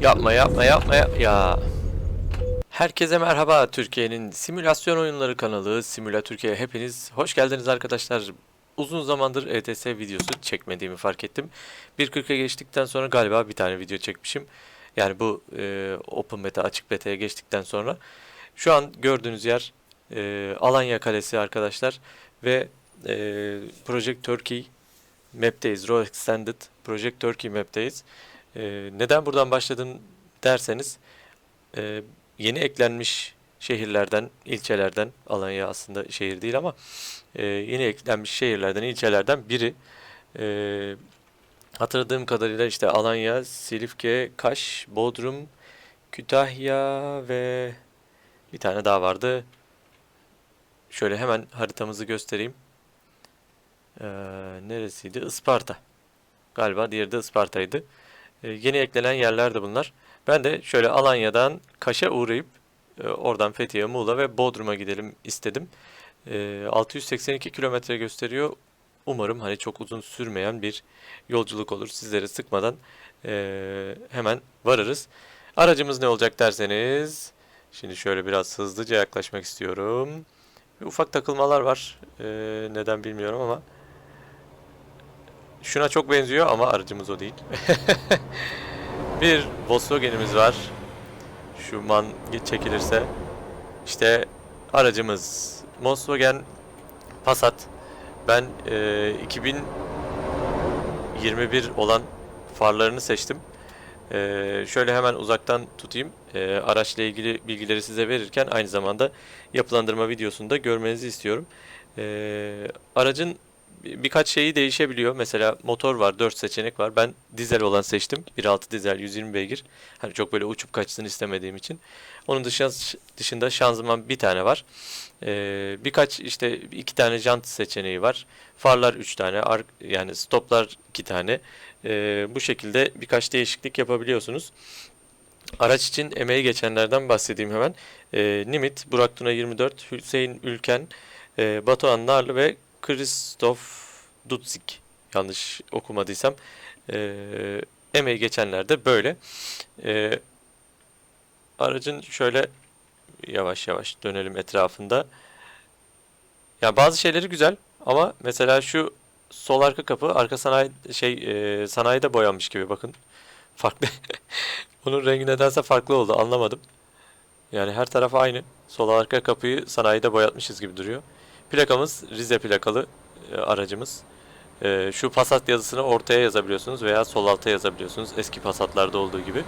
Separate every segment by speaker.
Speaker 1: Yapma yapma yapma ya. ya. Herkese merhaba Türkiye'nin simülasyon oyunları kanalı Simula Türkiye hepiniz hoş geldiniz arkadaşlar. Uzun zamandır ETS videosu çekmediğimi fark ettim. 1.40'a geçtikten sonra galiba bir tane video çekmişim. Yani bu e, Open Beta açık beta'ya geçtikten sonra. Şu an gördüğünüz yer e, Alanya Kalesi arkadaşlar ve e, Project Turkey map'teyiz. Raw Extended Project Turkey map'teyiz. E, neden buradan başladım derseniz e, yeni eklenmiş şehirlerden, ilçelerden, Alanya aslında şehir değil ama e, yeni eklenmiş şehirlerden, ilçelerden biri. E, hatırladığım kadarıyla işte Alanya, Silifke, Kaş, Bodrum, Kütahya ve bir tane daha vardı. Şöyle hemen haritamızı göstereyim. Ee, neresiydi? Isparta. Galiba diğeri de Isparta'ydı. Ee, yeni eklenen yerler de bunlar. Ben de şöyle Alanya'dan Kaş'a uğrayıp e, oradan Fethiye, Muğla ve Bodrum'a gidelim istedim. Ee, 682 kilometre gösteriyor. Umarım hani çok uzun sürmeyen bir yolculuk olur. Sizleri sıkmadan e, hemen varırız. Aracımız ne olacak derseniz, şimdi şöyle biraz hızlıca yaklaşmak istiyorum. Ufak takılmalar var. Ee, neden bilmiyorum ama. Şuna çok benziyor ama aracımız o değil. bir Volkswagen'imiz var. Şu man çekilirse. İşte aracımız Volkswagen Passat. Ben e, 2021 olan farlarını seçtim. Ee, şöyle hemen uzaktan tutayım. Ee, araçla ilgili bilgileri size verirken aynı zamanda yapılandırma videosunda görmenizi istiyorum. Ee, aracın birkaç şeyi değişebiliyor. Mesela motor var, 4 seçenek var. Ben dizel olan seçtim. 1.6 dizel 120 beygir. Hani çok böyle uçup kaçsın istemediğim için. Onun dışında, dışında şanzıman bir tane var. Ee, birkaç işte iki tane jant seçeneği var. Farlar 3 tane, ar- yani stoplar 2 tane. Ee, bu şekilde birkaç değişiklik yapabiliyorsunuz. Araç için emeği geçenlerden bahsedeyim hemen. Ee, Nimit, Burak Tuna 24, Hüseyin Ülken, e, Batuhan Narlı ve Kristof Dutzik. Yanlış okumadıysam. Ee, emeği geçenler de böyle. Ee, aracın şöyle yavaş yavaş dönelim etrafında. Ya bazı şeyleri güzel ama mesela şu sol arka kapı arka sanayi şey e, sanayide boyanmış gibi bakın. Farklı. Bunun rengi nedense farklı oldu anlamadım. Yani her taraf aynı. Sol arka kapıyı sanayide boyatmışız gibi duruyor. Plakamız Rize plakalı e, aracımız. E, şu Passat yazısını ortaya yazabiliyorsunuz veya sol alta yazabiliyorsunuz. Eski Passat'larda olduğu gibi.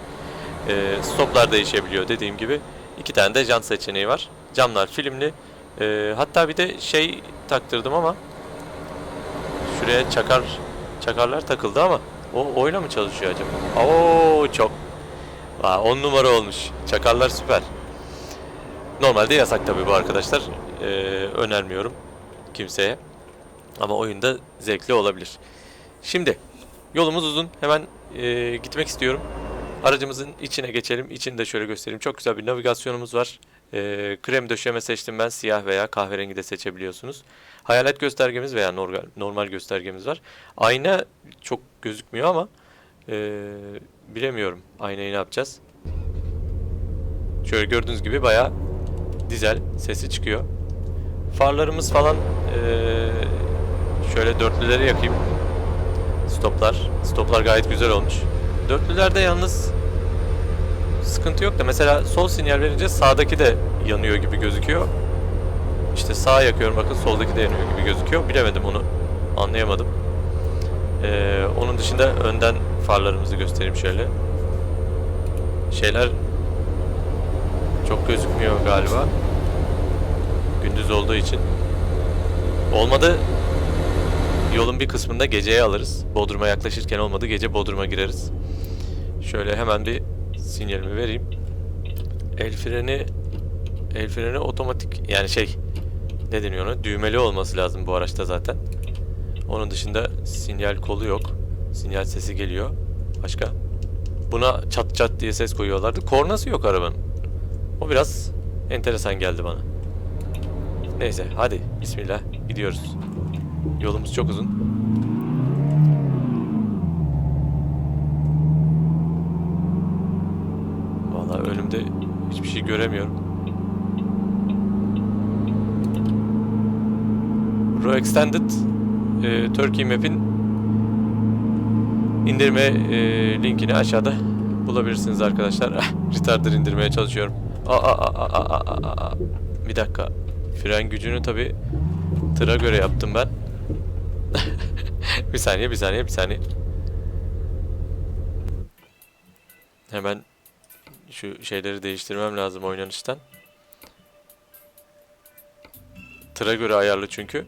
Speaker 1: E, stoplar değişebiliyor dediğim gibi. İki tane de jant seçeneği var. Camlar filmli. Hatta bir de şey taktırdım ama şuraya çakar çakarlar takıldı ama o oyla mı çalışıyor acaba? Oo çok. Aa, 10 numara olmuş. Çakarlar süper. Normalde yasak tabii bu arkadaşlar. Ee, önermiyorum kimseye. Ama oyunda zevkli olabilir. Şimdi yolumuz uzun. Hemen e, gitmek istiyorum. Aracımızın içine geçelim. İçini de şöyle göstereyim. Çok güzel bir navigasyonumuz var. E, krem döşeme seçtim ben. Siyah veya kahverengi de seçebiliyorsunuz. Hayalet göstergemiz veya normal göstergemiz var. Ayna çok gözükmüyor ama e, bilemiyorum aynayı ne yapacağız. Şöyle gördüğünüz gibi bayağı dizel sesi çıkıyor. Farlarımız falan eee, şöyle dörtlüleri yakayım. Stoplar. Stoplar gayet güzel olmuş. Dörtlülerde yalnız sıkıntı yok da mesela sol sinyal verince sağdaki de yanıyor gibi gözüküyor. İşte sağ yakıyorum bakın soldaki de yanıyor gibi gözüküyor. Bilemedim onu. Anlayamadım. Eee, onun dışında önden farlarımızı göstereyim şöyle. Şeyler çok gözükmüyor galiba. Gündüz olduğu için. Olmadı yolun bir kısmında geceye alırız. Bodrum'a yaklaşırken olmadı gece Bodrum'a gireriz. Şöyle hemen bir sinyalimi vereyim. El freni el freni otomatik yani şey ne deniyor ona düğmeli olması lazım bu araçta zaten. Onun dışında sinyal kolu yok. Sinyal sesi geliyor. Başka? Buna çat çat diye ses koyuyorlardı. Kornası yok arabanın. O biraz enteresan geldi bana. Neyse hadi bismillah gidiyoruz. Yolumuz çok uzun. Önümde hiçbir şey göremiyorum. Pro Extended e, Turkey Map'in indirme e, linkini aşağıda bulabilirsiniz arkadaşlar. Retarder indirmeye çalışıyorum. Aa, aa, aa, aa, aa, aa. Bir dakika. Fren gücünü tabi tıra göre yaptım ben. bir saniye, bir saniye, bir saniye. Hemen şu şeyleri değiştirmem lazım oynanıştan. Tıra göre ayarlı çünkü.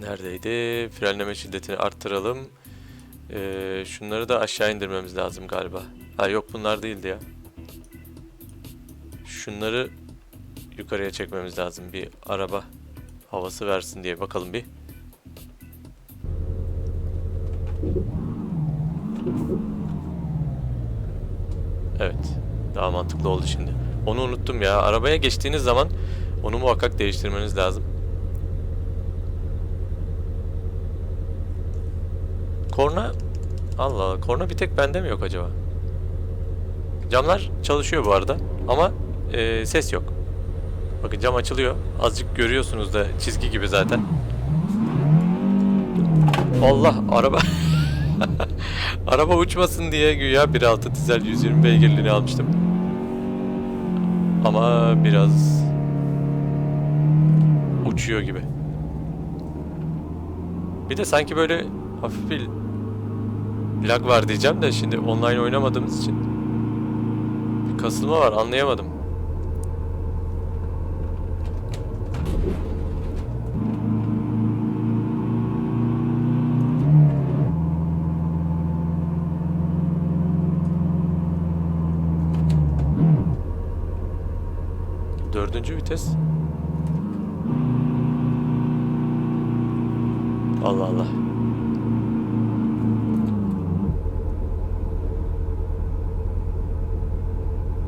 Speaker 1: Neredeydi? Frenleme şiddetini arttıralım. Ee, şunları da aşağı indirmemiz lazım galiba. Ha yok bunlar değildi ya. Şunları yukarıya çekmemiz lazım. Bir araba havası versin diye bakalım bir. Evet. Daha mantıklı oldu şimdi. Onu unuttum ya. Arabaya geçtiğiniz zaman onu muhakkak değiştirmeniz lazım. Korna Allah Allah. Korna bir tek bende mi yok acaba? Camlar çalışıyor bu arada ama e, ses yok. Bakın cam açılıyor. Azıcık görüyorsunuz da çizgi gibi zaten. Allah araba Araba uçmasın diye güya 1.6 dizel 120 beygirliğini almıştım. Ama biraz uçuyor gibi. Bir de sanki böyle hafif bir lag var diyeceğim de şimdi online oynamadığımız için bir kasılma var anlayamadım. Dördüncü vites. Allah Allah.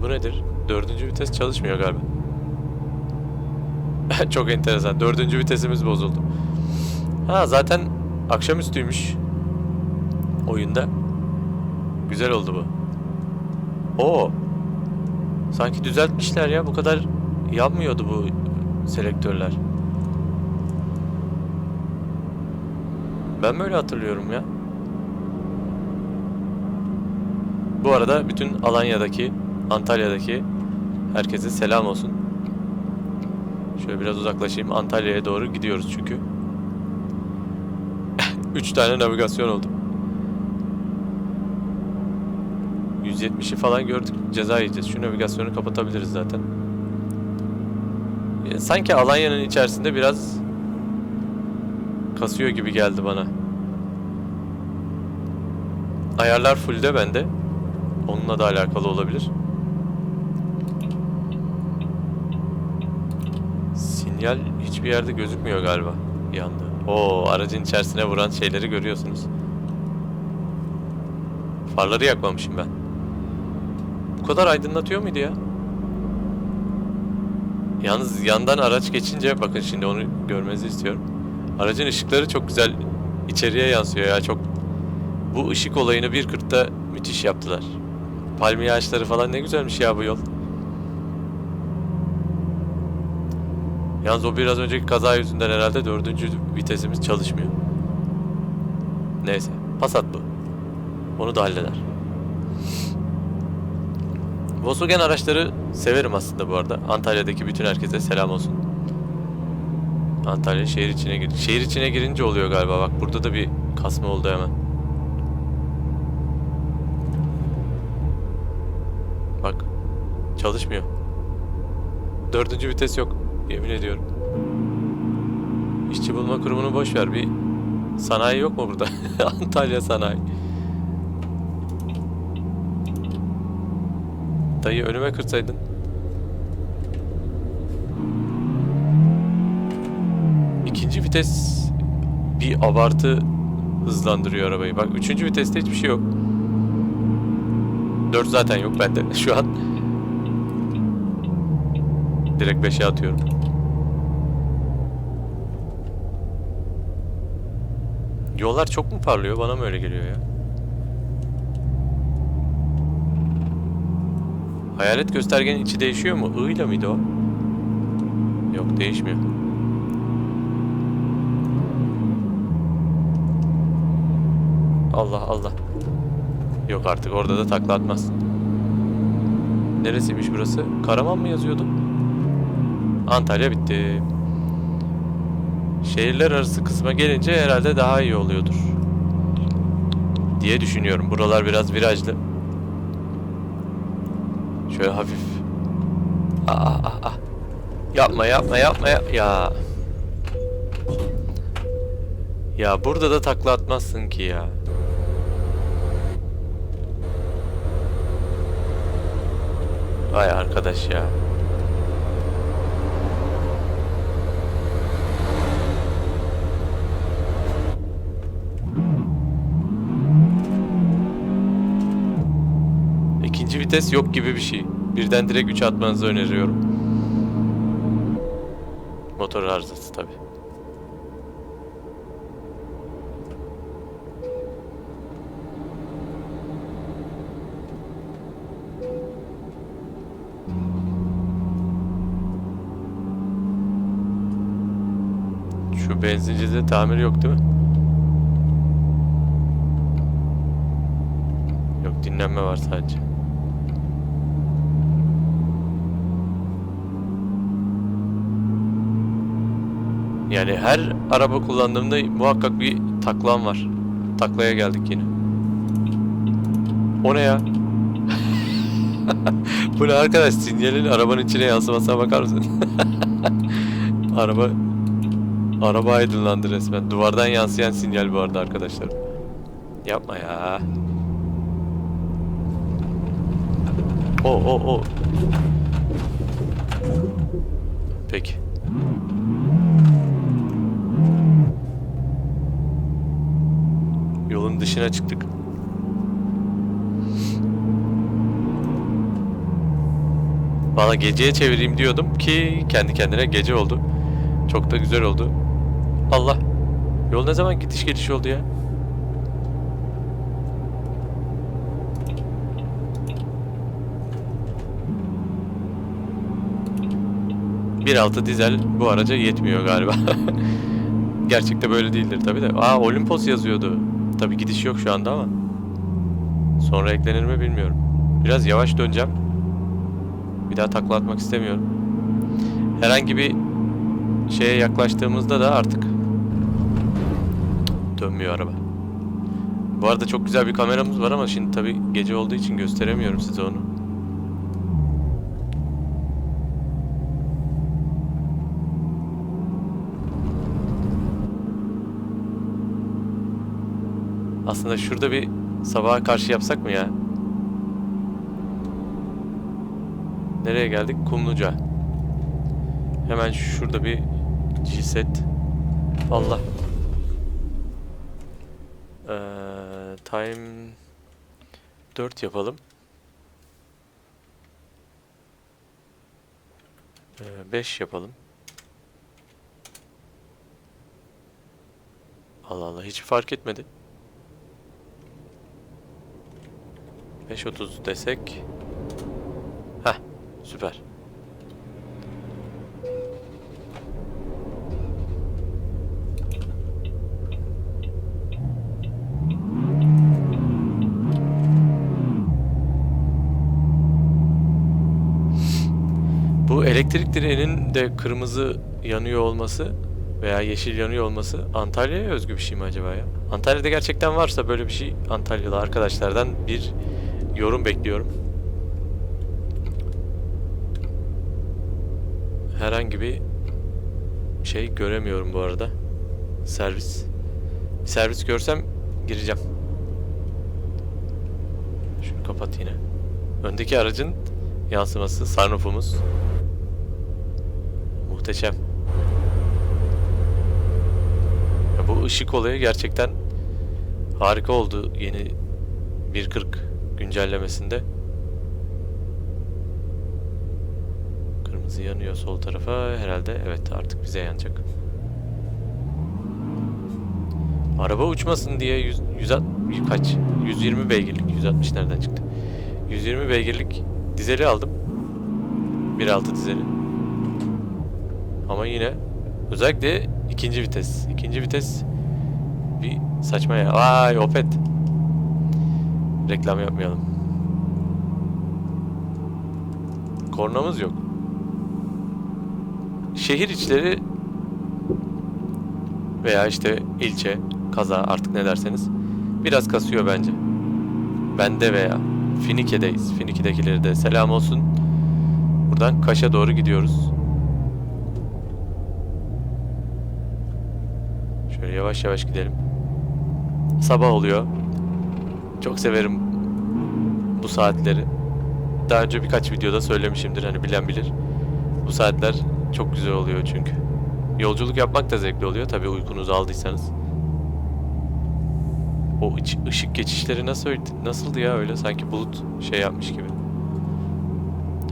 Speaker 1: Bu nedir? Dördüncü vites çalışmıyor galiba. Çok enteresan. Dördüncü vitesimiz bozuldu. Ha zaten akşamüstüymüş. Oyunda. Güzel oldu bu. Oo. Sanki düzeltmişler ya. Bu kadar yanmıyordu bu selektörler. Ben böyle hatırlıyorum ya. Bu arada bütün Alanya'daki, Antalya'daki herkese selam olsun. Şöyle biraz uzaklaşayım. Antalya'ya doğru gidiyoruz çünkü. 3 tane navigasyon oldu. 170'i falan gördük. Ceza yiyeceğiz. Şu navigasyonu kapatabiliriz zaten. Sanki Alanya'nın içerisinde biraz kasıyor gibi geldi bana. Ayarlar fullde bende. Onunla da alakalı olabilir. Sinyal hiçbir yerde gözükmüyor galiba. Yandı. Oo, aracın içerisine vuran şeyleri görüyorsunuz. Farları yakmamışım ben. Bu kadar aydınlatıyor muydu ya? Yalnız yandan araç geçince bakın şimdi onu görmenizi istiyorum. Aracın ışıkları çok güzel içeriye yansıyor ya çok. Bu ışık olayını 1.40'da müthiş yaptılar. Palmiye ağaçları falan ne güzelmiş ya bu yol. Yalnız o biraz önceki kaza yüzünden herhalde dördüncü vitesimiz çalışmıyor. Neyse. Passat bu. Onu da halleder. Volkswagen araçları severim aslında bu arada. Antalya'daki bütün herkese selam olsun. Antalya şehir içine gir. Şehir içine girince oluyor galiba. Bak burada da bir kasma oldu hemen. Bak. Çalışmıyor. Dördüncü vites yok. Yemin ediyorum. İşçi bulma kurumunu boş ver. Bir sanayi yok mu burada? Antalya sanayi. Dayı önüme kırsaydın. İkinci vites bir abartı hızlandırıyor arabayı. Bak üçüncü viteste hiçbir şey yok. Dört zaten yok bende şu an. Direkt beşe atıyorum. Yollar çok mu parlıyor? Bana mı öyle geliyor ya? Hayalet göstergenin içi değişiyor mu? I ile miydi o? Yok değişmiyor. Allah Allah. Yok artık orada da takla atmaz. Neresiymiş burası? Karaman mı yazıyordu? Antalya bitti. Şehirler arası kısma gelince herhalde daha iyi oluyordur. Diye düşünüyorum. Buralar biraz virajlı. Şöyle hafif. Aa, aa, aa. Yapma yapma yapma ya. Ya. Ya burada da takla atmazsın ki ya. Vay arkadaş ya. İkinci vites yok gibi bir şey. Birden direkt 3 atmanızı öneriyorum. Motor arızası tabi. Şu benzincide tamir yok değil mi? Yok dinlenme var sadece. Yani her araba kullandığımda muhakkak bir taklam var. Taklaya geldik yine. O ne ya? Bu ne arkadaş? Sinyalin arabanın içine yansımasına bakar mısın? Araba Araba aydınlandı resmen. Duvardan yansıyan sinyal bu arada arkadaşlar. Yapma ya. O o o. Peki. Yolun dışına çıktık. Valla geceye çevireyim diyordum ki kendi kendine gece oldu. Çok da güzel oldu. Allah. Yol ne zaman gidiş geliş oldu ya? Bir altı dizel bu araca yetmiyor galiba. Gerçekte böyle değildir tabi de. Aa Olimpos yazıyordu. Tabi gidiş yok şu anda ama. Sonra eklenir mi bilmiyorum. Biraz yavaş döneceğim. Bir daha takla atmak istemiyorum. Herhangi bir şeye yaklaştığımızda da artık dönmüyor araba. Bu arada çok güzel bir kameramız var ama şimdi tabi gece olduğu için gösteremiyorum size onu. Aslında şurada bir sabaha karşı yapsak mı ya? Nereye geldik? Kumluca. Hemen şurada bir G-set. Allah. Ee, time 4 yapalım. 5 yapalım. Allah Allah hiç fark etmedi. 5.30 desek. Heh süper. Bu elektrik direğinin de kırmızı yanıyor olması veya yeşil yanıyor olması Antalya'ya özgü bir şey mi acaba ya? Antalya'da gerçekten varsa böyle bir şey Antalyalı arkadaşlardan bir yorum bekliyorum. Herhangi bir şey göremiyorum bu arada. Servis. Servis görsem gireceğim. Şunu kapat yine. Öndeki aracın yansıması, sunroofumuz. Muhteşem. Ya bu ışık olayı gerçekten harika oldu yeni 1.40 güncellemesinde. Kırmızı yanıyor sol tarafa herhalde. Evet artık bize yanacak. Araba uçmasın diye 100, 100 kaç? 120 beygirlik. 160 nereden çıktı? 120 beygirlik Dizeli aldım. 1.6 dizeli. Ama yine özellikle ikinci vites. İkinci vites bir saçma ya. Vay Opet. Reklam yapmayalım. Kornamız yok. Şehir içleri veya işte ilçe, kaza artık ne derseniz biraz kasıyor bence. Bende veya Finike'deyiz. Finike'dekileri de selam olsun. Buradan Kaş'a doğru gidiyoruz. Şöyle yavaş yavaş gidelim. Sabah oluyor. Çok severim bu saatleri. Daha önce birkaç videoda söylemişimdir hani bilen bilir. Bu saatler çok güzel oluyor çünkü. Yolculuk yapmak da zevkli oluyor tabii uykunuzu aldıysanız. O ışık geçişleri nasıl nasıldı ya öyle sanki bulut şey yapmış gibi.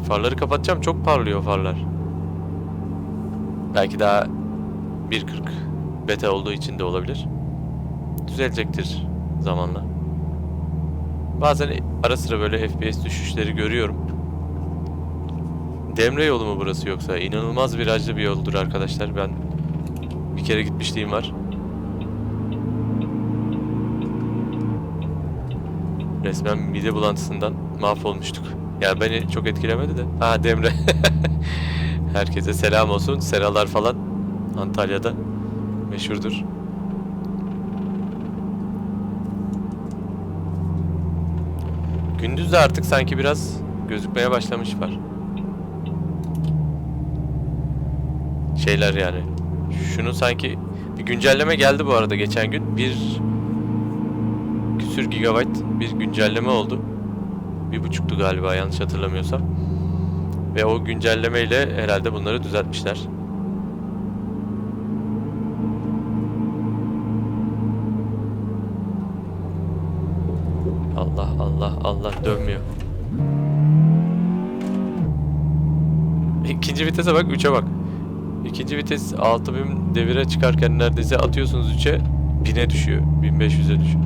Speaker 1: Farları kapatacağım çok parlıyor farlar. Belki daha 1.40 beta olduğu için de olabilir. Düzelecektir zamanla. Bazen ara sıra böyle FPS düşüşleri görüyorum. Demre yolu mu burası yoksa? İnanılmaz virajlı bir yoldur arkadaşlar. Ben bir kere gitmişliğim var. Resmen mide bulantısından mahvolmuştuk. Yani beni çok etkilemedi de. Ha Demre. Herkese selam olsun. Seralar falan Antalya'da meşhurdur. Gündüz de artık sanki biraz gözükmeye başlamış var. Şeyler yani. Şunu sanki bir güncelleme geldi bu arada geçen gün. Bir küsür gigabyte bir güncelleme oldu. Bir buçuktu galiba yanlış hatırlamıyorsam. Ve o güncellemeyle herhalde bunları düzeltmişler. Allah Allah Allah dönmüyor. İkinci vitese bak 3'e bak. İkinci vites 6000 devire çıkarken neredeyse atıyorsunuz 3'e 1000'e düşüyor. 1500'e düşüyor.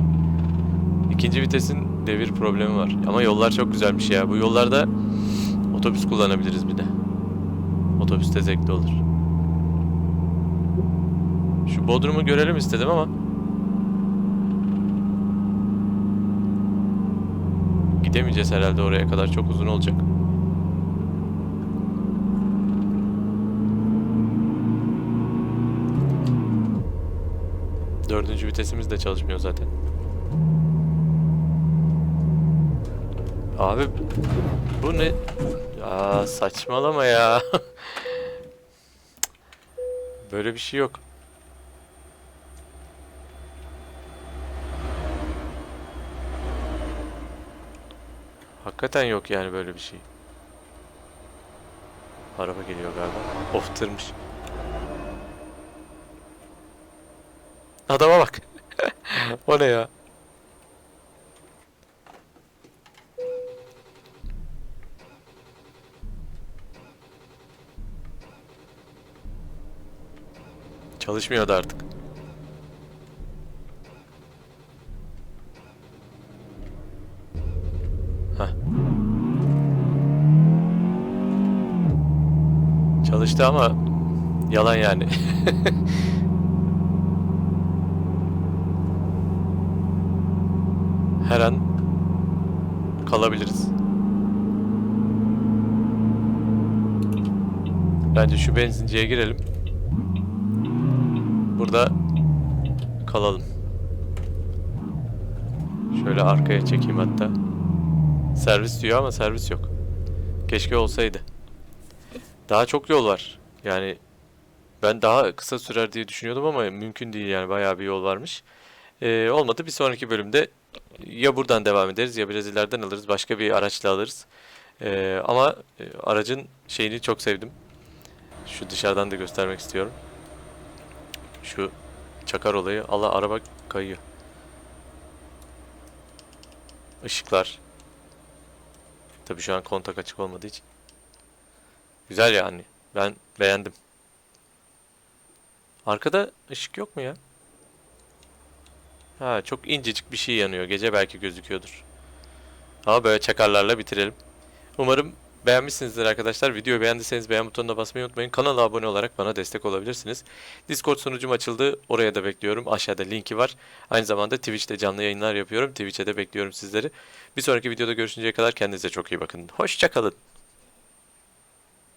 Speaker 1: İkinci vitesin devir problemi var. Ama yollar çok güzelmiş ya. Bu yollarda otobüs kullanabiliriz bir de. Otobüste zevkli olur. Şu Bodrum'u görelim istedim ama gidemeyeceğiz herhalde oraya kadar çok uzun olacak. Dördüncü vitesimiz de çalışmıyor zaten. Abi bu ne? Aa saçmalama ya. Böyle bir şey yok. Hakikaten yok yani böyle bir şey. Araba geliyor galiba. Of tırmış. Adama bak. o ne ya? Çalışmıyordu artık. Heh. Çalıştı ama yalan yani. Her an kalabiliriz. Bence şu benzinciye girelim. Burada kalalım. Şöyle arkaya çekeyim hatta. Servis diyor ama servis yok. Keşke olsaydı. Daha çok yol var. Yani ben daha kısa sürer diye düşünüyordum ama mümkün değil yani bayağı bir yol varmış. Ee, olmadı bir sonraki bölümde ya buradan devam ederiz ya biraz ileriden alırız başka bir araçla alırız. Ee, ama e, aracın şeyini çok sevdim. Şu dışarıdan da göstermek istiyorum. Şu çakar olayı. Allah araba kayıyor. Işıklar. Tabii şu an kontak açık olmadığı için. Güzel yani. Ben beğendim. Arkada ışık yok mu ya? Ha çok incecik bir şey yanıyor. Gece belki gözüküyordur. Ama böyle çakarlarla bitirelim. Umarım beğenmişsinizdir arkadaşlar. Videoyu beğendiyseniz beğen butonuna basmayı unutmayın. Kanala abone olarak bana destek olabilirsiniz. Discord sunucum açıldı. Oraya da bekliyorum. Aşağıda linki var. Aynı zamanda Twitch'te canlı yayınlar yapıyorum. Twitch'e de bekliyorum sizleri. Bir sonraki videoda görüşünceye kadar kendinize çok iyi bakın. Hoşçakalın.